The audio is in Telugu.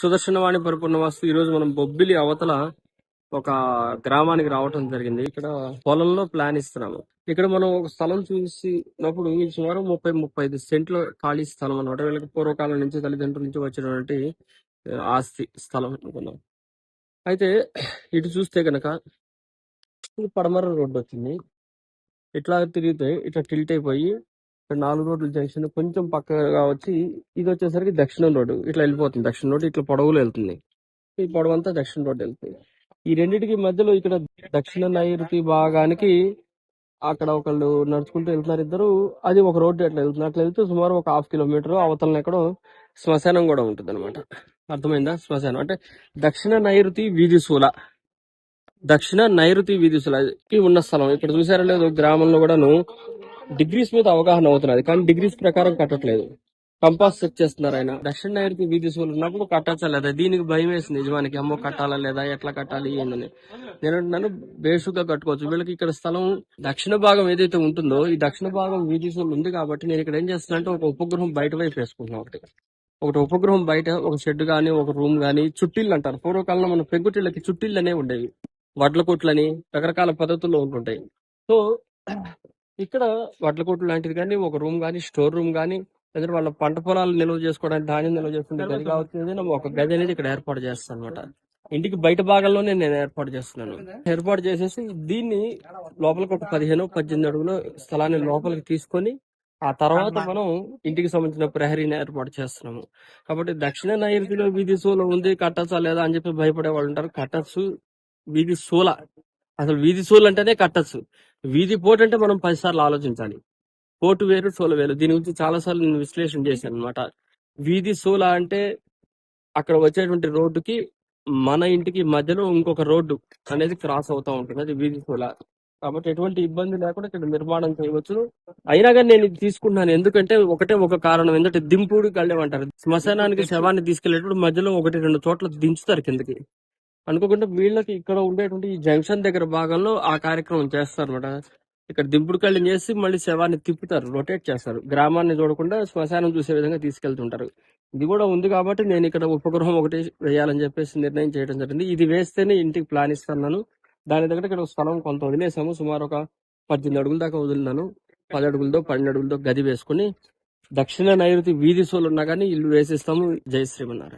సుదర్శనవాణి పరిపూర్ణ వాస్తు ఈ రోజు మనం బొబ్బిలి అవతల ఒక గ్రామానికి రావటం జరిగింది. ఇక్కడ పొలంలో ప్లాన్ ఇస్తున్నాము. ఇక్కడ మనం ఒక స్థలం చూసినప్పుడు ఇది సుమారు ముప్పై ముప్పై ఐదు సెంట్ల ఖాళీ స్థలం అనమాట వీళ్ళకి పూర్వకాలం నుంచి తల్లిదండ్రుల నుంచి వచ్చినటువంటి ఆస్తి స్థలం అనుకున్నాం. అయితే ఇటు చూస్తే గనక పడమర రోడ్డు వచ్చింది. ఇట్లా తిరిగితే ఇట్లా టిల్ట్ అయిపోయి నాలుగు రోడ్ల జంక్షన్ కొంచెం పక్కగా వచ్చి ఇది వచ్చేసరికి దక్షిణం రోడ్డు. ఇట్లా వెళ్ళిపోతుంది. దక్షిణ రోడ్డు ఇట్లా పొడవులు వెళ్తుంది. ఈ పొడవంతా దక్షిణ రోడ్డు వెళ్తుంది. ఈ రెండింటికి మధ్యలో ఇక్కడ దక్షిణ నైరుతి భాగానికి అక్కడ ఒకళ్ళు నడుచుకుంటూ వెళ్తున్నారు ఇద్దరు. అది ఒక రోడ్డు అట్లా వెళ్తుంది. అట్లా వెళ్తే సుమారు ఒక హాఫ్ కిలోమీటర్ అవతలన ఎక్కడో శ్మశానం కూడా ఉంటుంది అనమాట అర్థమైందా? శ్మశానం. అంటే దక్షిణ నైరుతి వీధి శూల దక్షిణ నైరుతి వీధి శూలకి ఉన్న స్థలం. ఇక్కడ చూసారా లేదు గ్రామంలో కూడాను డిగ్రీస్ మీద అవగాహన అవుతున్నది. కానీ డిగ్రీస్ ప్రకారం కట్టట్లేదు. కంపాస్ సెట్ చేస్తున్నారు ఆయన. దక్షిణ నైరుతి వీధి స్కూల్ ఉన్నప్పుడు కట్టచ్చా లేదా? దీనికి భయం వేసింది నిజమానికి అమ్మో కట్టాలా లేదా? ఎట్లా కట్టాలి ఏందని. నేను నన్ను బేషుగా కట్టుకోవచ్చు. వీళ్ళకి ఇక్కడ స్థలం దక్షిణ భాగం ఏదైతే ఉంటుందో ఈ దక్షిణ భాగం వీధి స్కూల్ ఉంది కాబట్టి నేను ఇక్కడ ఏం చేస్తున్నా అంటే ఒక ఉపగ్రహం బయట వైపు వేసుకుంటున్నాను ఒకటి. ఒకటి ఉపగ్రహం బయట ఒక షెడ్ గానీ ఒక రూమ్ గానీ చుట్టిళ్ళు అంటారు. పూర్వకాలంలో మన పెంకుటిళ్ళకి చుట్టిళ్ళు అనేవి ఉండేవి. వడ్ల కొట్లని రకరకాల పద్ధతుల్లో ఉంటుంటాయి. సో ఇక్కడ వడ్ల కొట్టు లాంటిది కానీ ఒక రూమ్ కానీ స్టోర్ రూమ్ కానీ లేదా వాళ్ళ పంట పొలాలు నిల్వ చేసుకోవడానికి ధాన్యం నిల్వ చేసుకుంటే గది కావచ్చు ఒక గది అనేది ఇక్కడ ఏర్పాటు చేస్తాను అనమాట ఇంటికి బయట భాగంలోనే నేను ఏర్పాటు చేస్తున్నాను. ఏర్పాటు చేసేసి దీన్ని లోపలికి ఒక పదిహేను పద్దెనిమిది అడుగుల స్థలాన్ని లోపలికి తీసుకొని ఆ తర్వాత మనం ఇంటికి సంబంధించిన ప్రహరీని ఏర్పాటు చేస్తున్నాము. కాబట్టి దక్షిణ నైరుతిలో వీధి సూల ఉంది కట్టచ్చా లేదా అని చెప్పి భయపడే వాళ్ళు ఉంటారు. కట్టచ్చు వీధి సూల. అసలు వీధి సూల అంటేనే కట్టచ్చు వీధి పోటు అంటే మనం పది సార్లు ఆలోచించాలి. పోటు వేరు సోల వేరు. దీని గురించి చాలా సార్లు నేను విశ్లేషణ చేశాను అనమాట వీధి సోల అంటే అక్కడ వచ్చేటువంటి రోడ్డుకి మన ఇంటికి మధ్యలో ఇంకొక రోడ్డు అనేది క్రాస్ అవుతా ఉంటుంది. అది వీధి సోల. కాబట్టి ఎటువంటి ఇబ్బంది లేకుండా ఇక్కడ నిర్మాణం చేయవచ్చు. అయినా కానీ నేను ఇది తీసుకుంటున్నాను. ఎందుకంటే ఒకటే ఒక కారణం. ఏంటంటే దింపుడు గళ్ళెం అంటారు శ్మశానానికి శవాన్ని తీసుకెళ్ళేటప్పుడు మధ్యలో ఒకటి రెండు చోట్ల దించుతారు కిందకి. అనుకోకుండా వీళ్ళకి ఇక్కడ ఉండేటువంటి ఈ జంక్షన్ దగ్గర భాగంలో ఆ కార్యక్రమం చేస్తారు అనమాట ఇక్కడ దింపుడు కళ్ళం చేసి మళ్ళీ శవాన్ని తిప్పుతారు రొటేట్ చేస్తారు. గ్రామాన్ని చూడకుండా శ్మశానం చూసే విధంగా తీసుకెళ్తుంటారు. ఇది కూడా ఉంది కాబట్టి నేను ఇక్కడ ఉపగ్రహం ఒకటి వేయాలని చెప్పేసి నిర్ణయం చేయడం జరిగింది. ఇది వేస్తేనే ఇంటికి ప్లాన్ ఇస్తున్నాను దాని దగ్గర ఇక్కడ స్థలం కొంత వదిలేసాము. సుమారు ఒక పద్దెనిమిది అడుగుల దాకా వదిలినాను. పది అడుగులతో పన్నెండు అడుగులతో గది వేసుకుని దక్షిణ నైరుతి వీధి సోలు ఉన్నా కానీ ఇల్లు వేసిస్తాము. జై శ్రీమన్నారాయణ.